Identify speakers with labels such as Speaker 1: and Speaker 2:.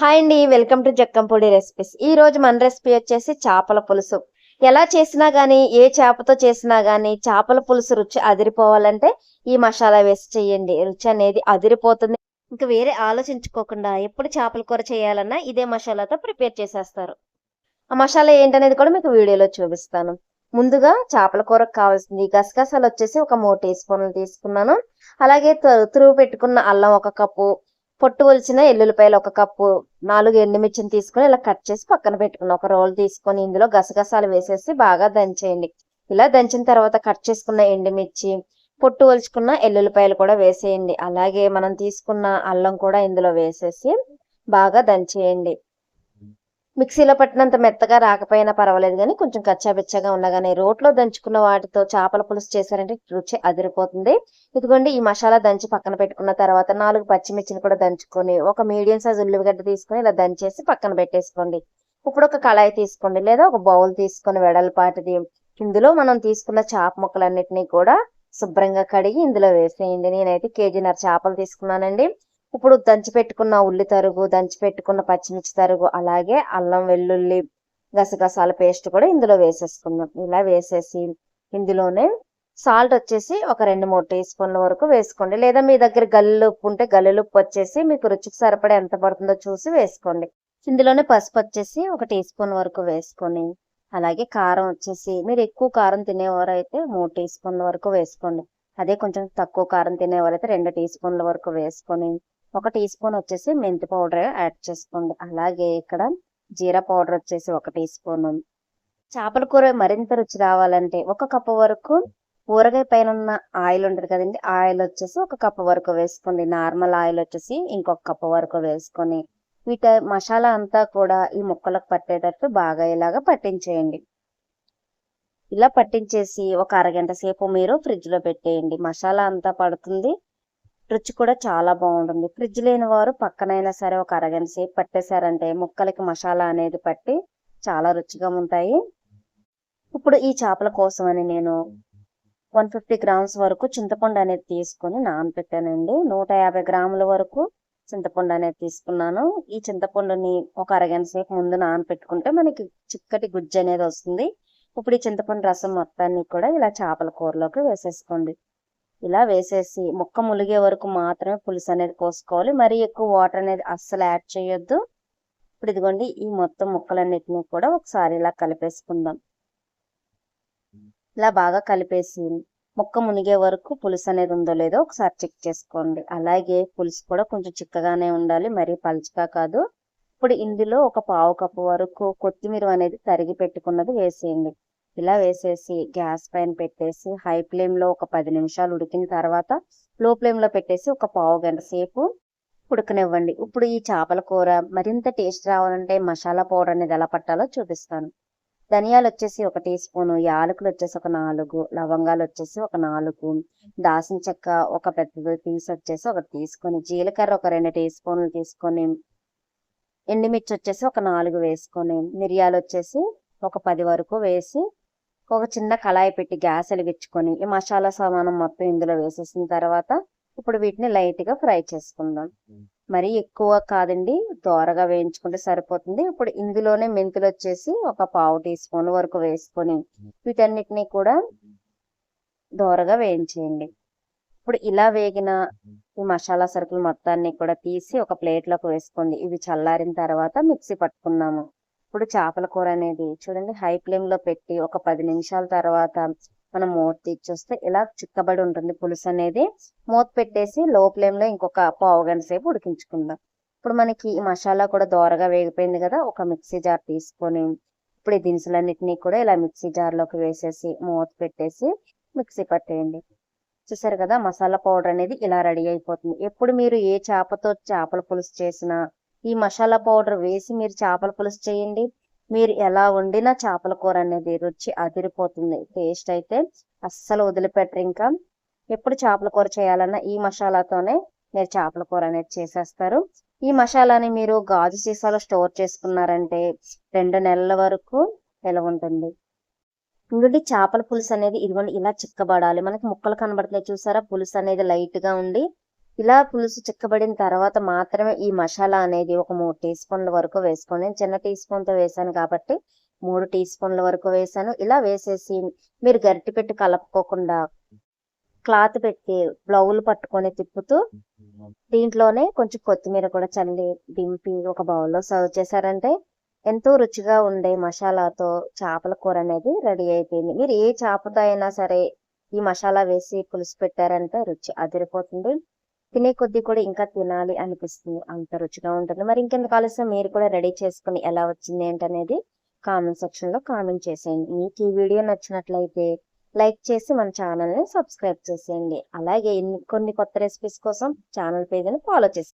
Speaker 1: Hi అండి welcome to Jakkampudi recipes. ఈ రోజు మన రెసిపీ వచ్చేసి చేపల పులుసు. ఎలా చేసినా గానీ ఏ చేపతో చేసినా గానీ చేపల పులుసు రుచి అదిరిపోవాలంటే ఈ మసాలా వేసి చేయండి. రుచి అనేది అదిరిపోతుంది. ఇంకా వేరే ఆలోచించుకోకుండా ఎప్పుడు చేపల కూర చేయాలన్నా ఇదే మసాలాతో ప్రిపేర్ చేసేస్తారు. ఆ మసాలా ఏంటనేది కూడా మీకు వీడియోలో చూపిస్తాను. ముందుగా చేపల కూరకు కావాల్సింది గసగసాలు వచ్చేసి ఒక మూడు టీ స్పూన్లు తీసుకున్నాను. అలాగే తురువు తురువు పెట్టుకున్న అల్లం ఒక కప్పు పొట్టు ఒలిచిన ఎల్లుల్లిపాయలు ఒక కప్పు నాలుగు ఎండుమిర్చిని తీసుకొని ఇలా కట్ చేసి పక్కన పెట్టుకుని ఒక రోల్ తీసుకొని ఇందులో గసగసాలు వేసేసి బాగా దంచేయండి. ఇలా దంచిన తర్వాత కట్ చేసుకున్న ఎండుమిర్చి పొట్టు ఒలుచుకున్న ఎల్లుల్లిపాయలు కూడా వేసేయండి. అలాగే మనం తీసుకున్న అల్లం కూడా ఇందులో వేసేసి బాగా దంచేయండి. మిక్సీలో పట్టినంత మెత్తగా రాకపోయినా పర్వాలేదు కానీ కొంచెం కచ్చాబిచ్చగా ఉండగానే రోట్లో దంచుకున్న వాటితో చేపల పులుసు చేశారంటే రుచి అదిరిపోతుంది. ఇదిగోండి ఈ మసాలా దంచి పక్కన పెట్టుకున్న తర్వాత నాలుగు పచ్చిమిర్చిని కూడా దంచుకొని ఒక మీడియం సైజ్ ఉల్లిగడ్డ తీసుకొని ఇలా దంచేసి పక్కన పెట్టేసుకోండి. ఇప్పుడు ఒక కళాయి తీసుకోండి లేదా ఒక బౌల్ తీసుకొని వెడల్పాటిది. ఇందులో మనం తీసుకున్న చేప ముక్కలన్నిటినీ కూడా శుభ్రంగా కడిగి ఇందులో వేసేయండి. నేనైతే కేజీన్నర చేపలు తీసుకున్నానండి. ఇప్పుడు దంచి పెట్టుకున్న ఉల్లి తరుగు దంచి పెట్టుకున్న పచ్చిమిర్చి తరుగు అలాగే అల్లం వెల్లుల్లి గసగసాల పేస్ట్ కూడా ఇందులో వేసేసుకుందాం. ఇలా వేసేసి ఇందులోనే సాల్ట్ వచ్చేసి ఒక రెండు మూడు టీ స్పూన్ల వరకు వేసుకోండి. లేదా మీ దగ్గర గల్లు ఉప్పు ఉంటే గల్లు ఉప్పు వచ్చేసి మీకు రుచికి సరిపడే ఎంత పడుతుందో చూసి వేసుకోండి. ఇందులోనే పసుపు వచ్చేసి ఒక టీ స్పూన్ వరకు వేసుకొని అలాగే కారం వచ్చేసి మీరు ఎక్కువ కారం తినేవారు అయితే మూడు టీ స్పూన్ల వరకు వేసుకోండి. అదే కొంచెం తక్కువ కారం తినేవారు అయితే రెండు టీ స్పూన్ల వరకు వేసుకొని ఒక టీ స్పూన్ వచ్చేసి మెంతి పౌడర్ యాడ్ చేసుకోండి. అలాగే ఇక్కడ జీరా పౌడర్ వచ్చేసి ఒక టీ స్పూన్. చేపల కూర మరింత రుచి రావాలంటే ఒక కప్పు వరకు ఊరగాయ పైన ఉన్న ఆయిల్ ఉంటుంది కదండి ఆయిల్ వచ్చేసి ఒక కప్పు వరకు వేసుకోండి. నార్మల్ ఆయిల్ వచ్చేసి ఇంకొక కప్పు వరకు వేసుకొని వీట మసాలా అంతా కూడా ఈ ముక్కలకు పట్టేటట్టు బాగా ఇలాగా పట్టించేయండి. ఇలా పట్టించేసి ఒక అరగంట సేపు మీరు ఫ్రిడ్జ్లో పెట్టేయండి. మసాలా అంతా పడుతుంది. రుచి కూడా చాలా బాగుంటుంది. ఫ్రిడ్జ్ లేని వారు పక్కనైనా సరే ఒక అరగంట సేపు పట్టేశారంటే ముక్కలకి మసాలా అనేది పట్టి చాలా రుచిగా ఉంటాయి. ఇప్పుడు ఈ చేపల కోసమని నేను వన్ ఫిఫ్టీ గ్రామ్స్ వరకు చింతపండు అనేది తీసుకొని నానబెట్టానండి నూట యాభై గ్రాముల వరకు చింతపండు అనేది తీసుకున్నాను. ఈ చింతపండుని ఒక అరగంట సేపు ముందు నానబెట్టుకుంటే మనకి చిక్కటి గుజ్జు అనేది వస్తుంది. ఇప్పుడు ఈ చింతపండు రసం మొత్తాన్ని కూడా ఇలా చేపల కూరలోకి వేసేసుకోండి. ఇలా వేసేసి ముక్క ములిగే వరకు మాత్రమే పులుసు అనేది పోసుకోవాలి. మరి ఎక్కువ వాటర్ అనేది అస్సలు యాడ్ చేయొద్దు. ఇప్పుడు ఇదిగోండి ఈ మొత్తం ముక్కలన్నిటిని కూడా ఒకసారి ఇలా కలిపేసుకుందాం. ఇలా బాగా కలిపేసి ముక్క మునిగే వరకు పులుసు అనేది ఉందో లేదో ఒకసారి చెక్ చేసుకోండి. అలాగే పులుసు కూడా కొంచెం చిక్కగానే ఉండాలి మరీ పలుచగా కాదు. ఇప్పుడు ఇందులో ఒక పావు కప్పు వరకు కొత్తిమీర అనేది తరిగి పెట్టుకున్నది వేసేయండి. ఇలా వేసేసి గ్యాస్ పైన పెట్టేసి హై ఫ్లేమ్లో ఒక పది నిమిషాలు ఉడికిన తర్వాత లో ఫ్లేమ్లో పెట్టేసి ఒక పావు గంట సేపు ఉడకనివ్వండి. ఇప్పుడు ఈ చేపల కూర మరింత టేస్ట్ రావాలంటే మసాలా పౌడర్ అనేది ఎలా పట్టాలో చూపిస్తాను. ధనియాలు వచ్చేసి ఒక టీ స్పూన్ యాలకులు వచ్చేసి ఒక నాలుగు లవంగాలు వచ్చేసి ఒక నాలుగు దాసిన చెక్క ఒక పెద్ద పీస్ వచ్చేసి ఒకటి తీసుకొని జీలకర్ర ఒక రెండు టీ స్పూన్లు తీసుకొని ఎండుమిర్చి వచ్చేసి ఒక నాలుగు వేసుకొని మిరియాలు వచ్చేసి ఒక పది వరకు వేసి ఒక చిన్న కళాయి పెట్టి గ్యాస్ వెలిగించుకొని ఈ మసాలా సామానం మొత్తం ఇందులో వేసేసిన తర్వాత ఇప్పుడు వీటిని లైట్గా ఫ్రై చేసుకుందాం. మరి ఎక్కువ కాదండి దోరగా వేయించుకుంటే సరిపోతుంది. ఇప్పుడు ఇందులోనే మెంతులు వచ్చేసి ఒక పావు టీ స్పూన్ వరకు వేసుకొని వీటన్నిటిని కూడా దోరగా వేయించేయండి. ఇప్పుడు ఇలా వేగిన ఈ మసాలా సరుకులు మొత్తాన్ని కూడా తీసి ఒక ప్లేట్లోకి వేసుకోండి. ఇవి చల్లారిన తర్వాత మిక్సీ పట్టుకున్నాము. ఇప్పుడు చేపల కూర అనేది చూడండి హై ఫ్లేమ్లో పెట్టి ఒక పది నిమిషాల తర్వాత మనం మూత తీర్చొస్తే ఇలా చిక్కబడి ఉంటుంది పులుసు అనేది. మూత పెట్టేసి లో ఫ్లేమ్లో ఇంకొక పావు గంట సేపు ఉడికించుకుందాం. ఇప్పుడు మనకి ఈ మసాలా కూడా దోరగా వేగిపోయింది కదా ఒక మిక్సీ జార్ తీసుకొని ఇప్పుడు ఈ దినుసులన్నింటినీ కూడా ఇలా మిక్సీ జార్లోకి వేసేసి మూత పెట్టేసి మిక్సీ పట్టేయండి. చూసారు కదా మసాలా పౌడర్ అనేది ఇలా రెడీ అయిపోతుంది. ఎప్పుడు మీరు ఏ చేపతో చేపల పులుసు చేసినా ఈ మసాలా పౌడర్ వేసి మీరు చేపల పులుసు చేయండి. మీరు ఎలా వండినా చేపల కూర అనేది రుచి అదిరిపోతుంది. టేస్ట్ అయితే అస్సలు వదిలిపెట్టరు ఇంకా. ఎప్పుడు చేపల కూర చేయాలన్నా ఈ మసాలాతోనే మీరు చేపల కూర అనేది చేసేస్తారు. ఈ మసాలాని మీరు గాజు సీసాలో స్టోర్ చేసుకున్నారంటే రెండు నెలల వరకు నిలవ ఉంటుంది? ఇంకోటి చేపల పులుసు అనేది ఇదిగోండి ఇలా చిక్కబడాలి. మనకి ముక్కలు కనబడుతున్నాయి చూసారా? పులుసు అనేది లైట్గా ఉండి ఇలా పులుసు చిక్కబడిన తర్వాత మాత్రమే ఈ మసాలా అనేది ఒక మూడు టీ స్పూన్ల వరకు వేసుకోండి. నేను చిన్న టీ స్పూన్తో వేసాను కాబట్టి మూడు టీ స్పూన్ల వరకు వేసాను. ఇలా వేసేసి మీరు గరిటె పెట్టి కలుపుకోకుండా క్లాత్ పెట్టి బ్లౌలు పట్టుకొని తిప్పుతూ దీంట్లోనే కొంచెం కొత్తిమీర కూడా చల్లి దింపి ఒక బౌల్లో సర్వ్ చేశారంటే ఎంతో రుచిగా ఉండే మసాలాతో చేపల కూర అనేది రెడీ అయిపోయింది. మీరు ఏ చేపతో అయినా సరే ఈ మసాలా వేసి పులుసు పెట్టారంటే రుచి అదిరిపోతుంది. తినే కొద్దీ కూడా ఇంకా తినాలి అనిపిస్తుంది. అంత రుచిగా ఉంటుంది. మరి ఇంకెందుకు ఆలస్యం? మీరు కూడా రెడీ చేసుకుని ఎలా వచ్చింది ఏంటనేది కామెంట్ సెక్షన్లో కామెంట్ చేసేయండి. మీకు ఈ వీడియో నచ్చినట్లయితే లైక్ చేసి మన ఛానల్ని సబ్స్క్రైబ్ చేసేయండి. అలాగే కొన్ని కొత్త రెసిపీస్ కోసం ఛానల్ పేజీని ఫాలో చేసి